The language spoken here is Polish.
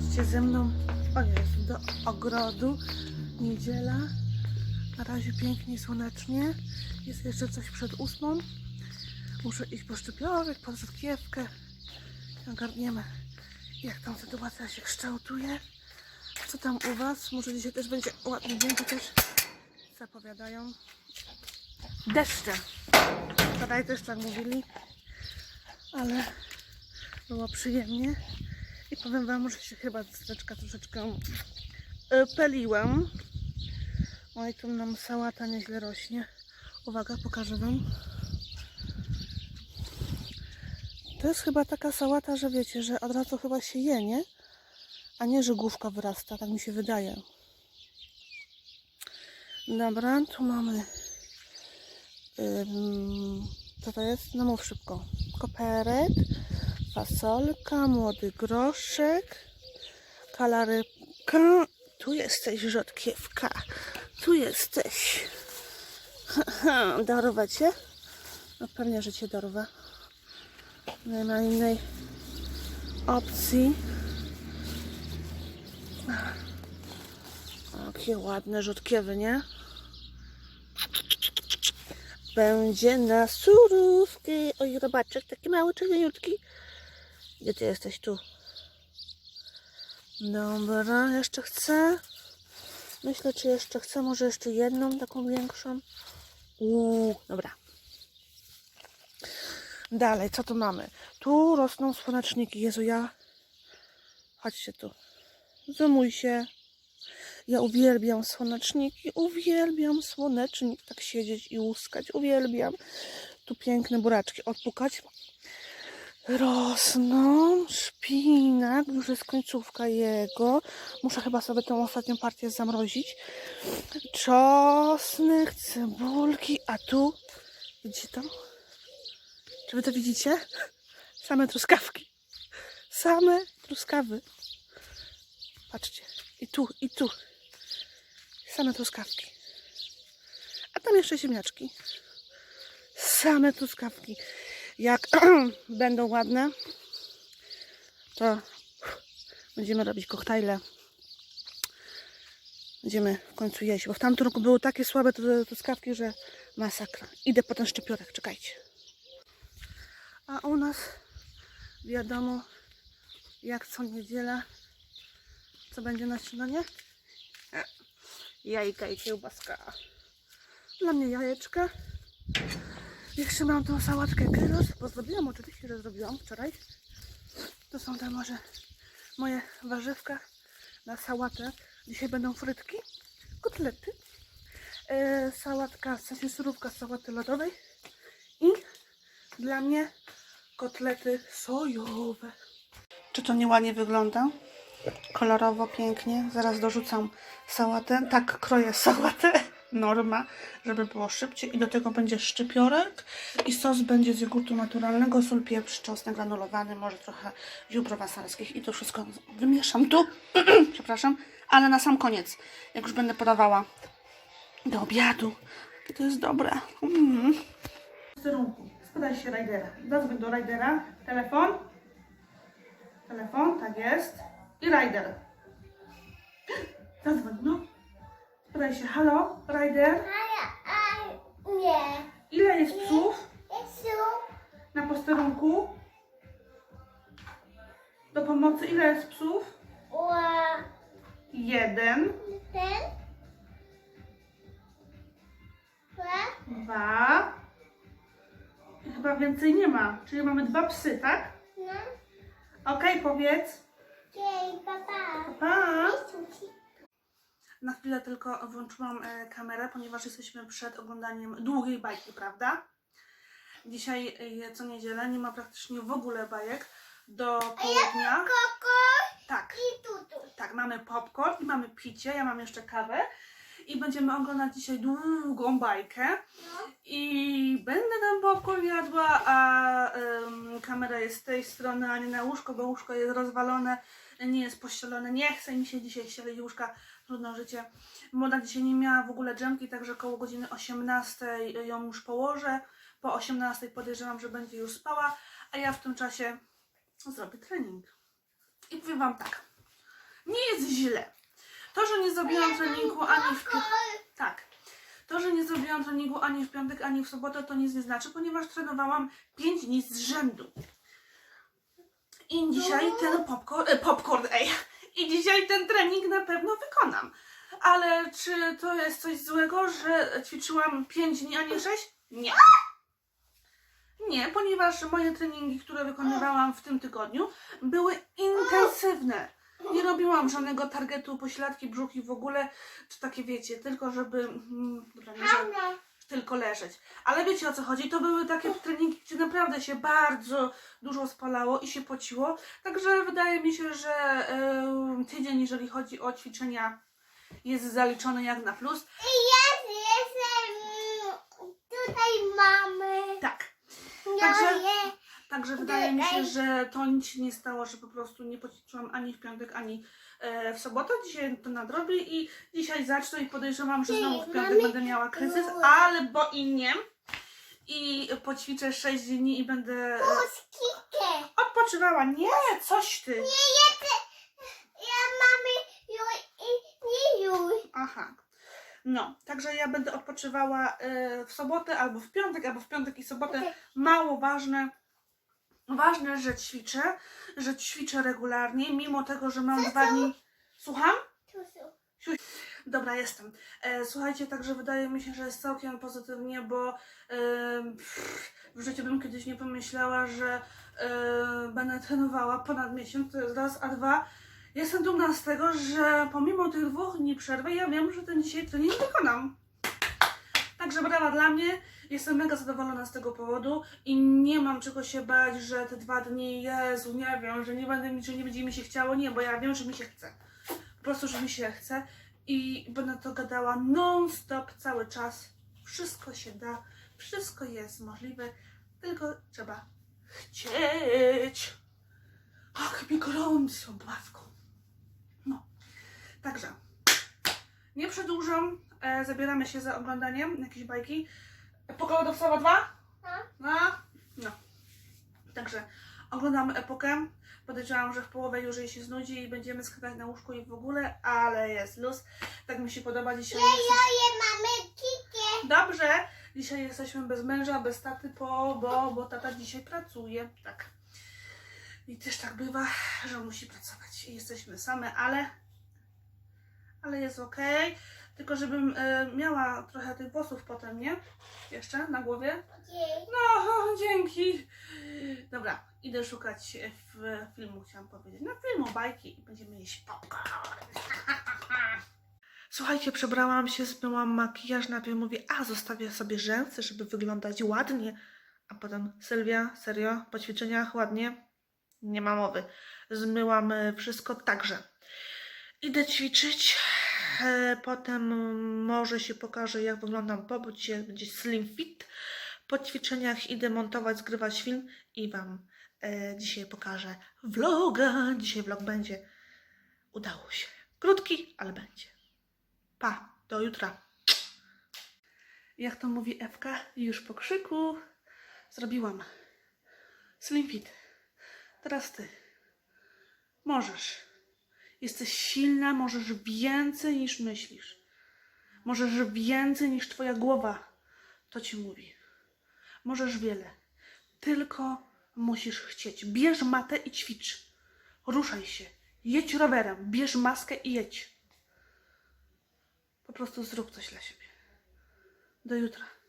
chodźcie ze mną. O Jezu, do ogrodu. Niedziela. Na razie pięknie, słonecznie. Jest jeszcze coś przed ósmą. Muszę iść po szczypiorek, po rzutkiewkę. Ogarniemy, jak tam sytuacja się kształtuje. Co tam u Was? Może dzisiaj też będzie ładny dzień, chociaż zapowiadają deszcze. Wczoraj też tak mówili, ale było przyjemnie. I powiem Wam, że się chyba zdeczka troszeczkę e, peliłam. Oj, tu nam sałata nieźle rośnie. Uwaga, pokażę Wam. To jest chyba taka sałata, że wiecie, że od razu chyba się je, nie? A nie, że główka wyrasta, tak mi się wydaje. Dobra, tu mamy. Ym, co to jest? No mów szybko. Koperek, fasolka, młody groszek, kalarybka. Tu jesteś, rzodkiewka. Tu jesteś. Darowa cię? No pewnie, że cię darowa. Nie ma innej opcji. Jakie ładne rzodkiewy, nie? Będzie na surówkę. Oj, robaczek, taki mały, czerwieniutki. Gdzie ty jesteś? Tu. Dobra, jeszcze chcę. Myślę, czy jeszcze chcę. Może jeszcze jedną taką większą. Uuu, dobra. Dalej, co tu mamy? Tu rosną słoneczniki. Jezu, ja... Chodźcie tu. Zoomuj się. Ja uwielbiam słoneczniki, uwielbiam słonecznik, tak siedzieć i łuskać, uwielbiam. Tu piękne buraczki odpukać. Rosną, szpinak, już jest końcówka jego. Muszę chyba sobie tą ostatnią partię zamrozić. Czosnek, cebulki, a tu, widzicie to? Czy wy to widzicie? Same truskawki. Same truskawy. Patrzcie. I tu, i tu. Same truskawki. A tam jeszcze ziemniaczki. Same truskawki. Jak będą ładne, to będziemy robić koktajle. Będziemy w końcu jeść, bo w tamtym roku były takie słabe te truskawki, że masakra. Idę po ten szczypiorek, czekajcie. A u nas wiadomo, jak co niedziela, co będzie na śniadanie? E, Jajka i kiełbaska. Dla mnie jajeczka. Jeszcze mam tą sałatkę gyros, bo zrobiłam oczywiście, że zrobiłam wczoraj. To są te może moje warzywka na sałatę. Dzisiaj będą frytki, kotlety, e, sałatka, w sensie surówka z sałaty lodowej i dla mnie kotlety sojowe. Czy to nieładnie wygląda? Kolorowo, pięknie. Zaraz dorzucam sałatę. Tak kroję sałatę. Norma, żeby było szybciej. I do tego będzie szczypiorek. I sos będzie z jogurtu naturalnego. Sól, pieprz, czosnek granulowany. Może trochę ziół prowansalskich. I to wszystko wymieszam tu. Przepraszam. Ale na sam koniec. Jak już będę podawała do obiadu. To jest dobre. Mm. Sterunku. Spytaj się Rajdera. Zadzwoń do Rajdera. Telefon. Telefon, tak jest. I Rider. Zadzwoń, no. Spytaj się, halo, Rider, Nie. ile jest psów Jezu. na posterunku? Do pomocy ile jest psów? Ła. Jeden, Ten. Ła. dwa. I chyba więcej nie ma. Czyli mamy dwa psy, tak? No. Okej, powiedz. Jej, papa. Pa. Na chwilę tylko włączyłam e, kamerę, ponieważ jesteśmy przed oglądaniem długiej bajki, prawda? Dzisiaj, e, co niedzielę, nie ma praktycznie w ogóle bajek do południa. Tak, i tutu. tak, mamy popcorn i mamy picie, ja mam jeszcze kawę. I będziemy oglądać dzisiaj długą bajkę. No. I będę ten popcorn jadła, a kamera jest z tej strony, a nie na łóżko, bo łóżko jest rozwalone, nie jest pościelone. Nie chce mi się dzisiaj ścielić łóżka, trudno życie. Młoda dzisiaj nie miała w ogóle dżemki, także koło godziny 18 ją już położę. Po 18 podejrzewam, że będzie już spała, a ja w tym czasie zrobię trening. I powiem Wam tak. Nie jest źle. To, że nie zrobiłam treningu ani w piątek. Tak. To, że nie zrobiłam treningu ani w piątek, ani w sobotę, to nic nie znaczy, ponieważ trenowałam 5 dni z rzędu. I dzisiaj ten popcorn, e, popcorn, ej, i dzisiaj ten trening na pewno wykonam. Ale czy to jest coś złego, że ćwiczyłam 5 dni, a nie 6? Nie. Nie, ponieważ moje treningi, które wykonywałam w tym tygodniu, były intensywne. Nie robiłam żadnego targetu, pośladki, brzuchi w ogóle, czy takie wiecie, tylko żeby. mm, Dobra, nie, tylko leżeć. Ale wiecie o co chodzi? To były takie treningi, gdzie naprawdę się bardzo dużo spalało i się pociło. Także wydaje mi się, że e, tydzień, jeżeli chodzi o ćwiczenia, jest zaliczony jak na plus. Jest, jestem. Tutaj mamy. Tak. No Także- je. Także wydaje mi się, że to nic się nie stało, że po prostu nie poćwiczyłam ani w piątek, ani e, w sobotę. Dzisiaj to nadrobię i dzisiaj zacznę i podejrzewam, że znowu w piątek Mamy- będę miała kryzys, albo i nie. I poćwiczę 6 dni i będę e, odpoczywała. Nie, coś ty. Nie jestem. Ja mamy już i nie już. Aha. No, także ja będę odpoczywała e, w sobotę albo w piątek, albo w piątek i sobotę. Mało ważne. Ważne, że ćwiczę, że ćwiczę regularnie, mimo tego, że mam dwa dni. Słucham? Są. Dobra, jestem. E, słuchajcie, także wydaje mi się, że jest całkiem pozytywnie, bo e, pff, w życiu bym kiedyś nie pomyślała, że e, będę trenowała ponad miesiąc, to jest raz, a dwa. Jestem dumna z tego, że pomimo tych dwóch dni przerwy, ja wiem, że ten dzisiaj trening wykonam. Także brawa dla mnie. Jestem mega zadowolona z tego powodu i nie mam czego się bać, że te dwa dni, Jezu, nie wiem, że nie będę że nie będzie mi się chciało. Nie, bo ja wiem, że mi się chce. Po prostu, że mi się chce i będę to gadała non-stop cały czas. Wszystko się da, wszystko jest możliwe, tylko trzeba chcieć. Ach, mi gorąco, matko. No, także nie przedłużam, e, zabieramy się za oglądaniem jakiejś bajki. Epoka Lodowcowa 2? No. No, no. Także oglądamy epokę. Podejrzewam, że w połowie już jej się znudzi i będziemy skakać na łóżku i w ogóle, ale jest luz. Tak mi się podoba dzisiaj. Moje mamy kikie. Dobrze, dzisiaj jesteśmy bez męża, bez taty, bo, bo, bo tata dzisiaj pracuje. Tak. I też tak bywa, że musi pracować. I jesteśmy same, ale ale jest okej. Tylko żebym e, miała trochę tych włosów potem, nie? Jeszcze na głowie. No, dzięki. Dobra, idę szukać w filmu, chciałam powiedzieć. Na filmu bajki i będziemy jeść popcorn. Słuchajcie, przebrałam się, zmyłam makijaż, najpierw mówię, a zostawię sobie rzęsy, żeby wyglądać ładnie. A potem, Sylwia, serio, po ćwiczeniach ładnie? Nie ma mowy. Zmyłam e, wszystko także. Idę ćwiczyć. Potem może się pokaże, jak wyglądam po, dzisiaj będzie slim fit. Po ćwiczeniach idę montować, zgrywać film i Wam e, dzisiaj pokażę vloga. Dzisiaj vlog będzie. Udało się. Krótki, ale będzie. Pa, do jutra. Jak to mówi Ewka, już po krzyku zrobiłam slim fit. Teraz Ty. Możesz. Jesteś silna, możesz więcej niż myślisz. Możesz więcej niż Twoja głowa to Ci mówi. Możesz wiele. Tylko musisz chcieć. Bierz matę i ćwicz. Ruszaj się. Jedź rowerem. Bierz maskę i jedź. Po prostu zrób coś dla siebie. Do jutra.